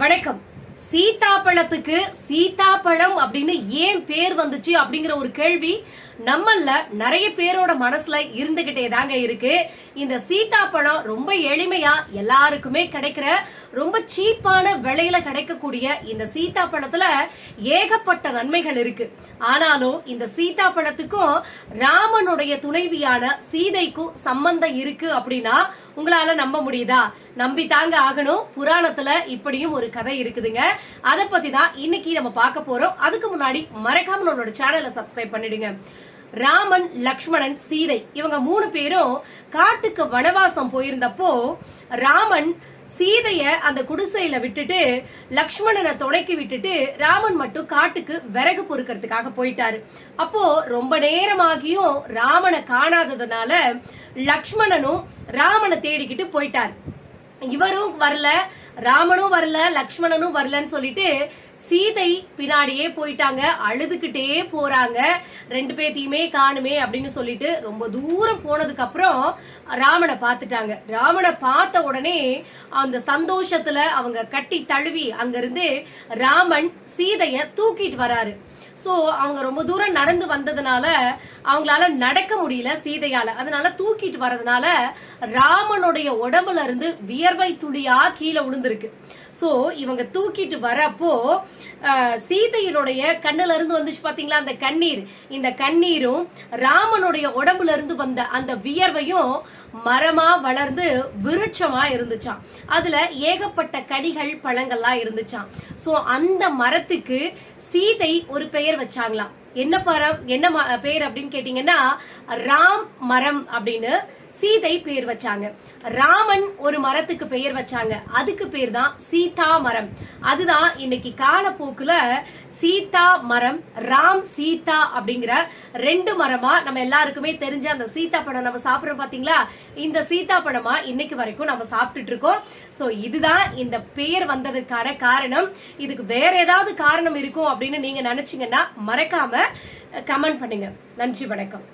வணக்கம். சீதாப்பழத்துக்கு சீதாப்பழம் அப்படின்னு ஏன் பேர் வந்துச்சு அப்படிங்கிற ஒரு கேள்வி நம்மள நிறைய பேரோட மனசுல இருந்துகிட்டே தாங்க இருக்கு. இந்த சீதாப்பழம் ரொம்ப எளிமையா எல்லாருக்குமே கிடைக்கிற ரொம்ப சீப்பான விலையில கிடைக்கக்கூடிய இந்த சீதாப்பழத்துல ஏகப்பட்ட நன்மைகள் இருக்கு. ஆனாலும் இந்த சீதாப்பழத்துக்கும் ராமனுடைய துணைவியான சீதைக்கும் சம்பந்தம் இருக்கு அப்படின்னா உங்களால நம்ப முடியுதா? நம்பி தாங்க ஆகணும். புராணத்துல இப்படியும் ஒரு கதை இருக்குதுங்க. அதை பத்தி தான் இன்னைக்கு நம்ம பார்க்க போறோம். அதுக்கு முன்னாடி மறக்காம நம்மளோட சேனலை சப்ஸ்கிரைப் பண்ணிடுங்க. ராமன் லக்ஷ்மணன் சீதை இவங்க மூணு பேரும் காட்டுக்கு வனவாசம் போயிருந்தப்போ ராமன் சீதைய அந்த குடிசையில விட்டுட்டு லக்ஷ்மணனை துணைக்கி விட்டுட்டு ராமன் மட்டும் காட்டுக்கு விறகு பொறுக்கிறதுக்காக போயிட்டாரு. அப்போ ரொம்ப நேரமாகியும் ராமனை காணாததுனால லக்ஷ்மணனும் ராமனை தேடிக்கிட்டு போயிட்டார். இவரும் வரல ராமனும் வரல லக்ஷ்மணனும் வரலன்னு சொல்லிட்டு சீதை பின்னாடியே போயிட்டாங்க அழுதுகிட்டே போறாங்க. ரெண்டு பேத்தையுமே காணுமே அப்படின்னு சொல்லிட்டு ரொம்ப தூரம் போனதுக்கு அப்புறம் ராமனை பார்த்துட்டாங்க. ராமனை பார்த்த உடனே அந்த சந்தோஷத்துல அவங்க கட்டி தழுவி அங்கிருந்து ராமன் சீதைய தூக்கிட்டு வராரு. சோ அவங்க ரொம்ப தூரம் நடந்து வந்ததுனால அவங்களால நடக்க முடியல சீதையால. அதனால தூக்கிட்டு வரதுனால ராமனுடைய உடம்புல இருந்து வியர்வை துளியா கீழே விழுந்திருக்கு சோ இவங்க தூக்கிட்டு வரப்போ சீதையினுடைய கண்ணுல இருந்து வந்துச்சு பாத்தீங்களா? அந்த கண்ணீர். இந்த கண்ணீரும் ராமனுடைய உடம்புல இருந்து வந்த அந்த வியர்வையும் மரமா வளர்ந்து விருட்சமா இருந்துச்சான் அதுல ஏகப்பட்ட கனிகள் பழங்கள்லாம் இருந்துச்சான் சோ அந்த மரத்துக்கு சீதை ஒரு பெயர் வச்சாங்களாம். என்ன பரம் என்ன பேர் பெயர் அப்படின்னு கேட்டீங்கன்னா ராம் மரம் அப்படின்னு சீதை பேர் வச்சாங்க. ராமன் ஒரு மரத்துக்கு பெயர் வச்சாங்க. அதுக்கு பேர் தான் சீதா மரம் அதுதான் இன்னைக்கு காலப்போக்குல சீதா மரம் ராம் சீதா அப்படிங்கிற ரெண்டு மரமா நம்ம எல்லாருக்குமே தெரிஞ்ச அந்த சீதா படம் நம்ம சாப்பிடுறோம் பாத்தீங்களா? இந்த சீதா படமா இன்னைக்கு வரைக்கும் நம்ம சாப்பிட்டுட்டு இருக்கோம். சோ இதுதான் இந்த பெயர் வந்ததுக்கான காரணம். இதுக்கு வேற ஏதாவது காரணம் இருக்கும் அப்படின்னு நீங்க நினைச்சீங்கன்னா மறக்காம கமெண்ட் பண்ணுங்க. நன்றி வணக்கம்.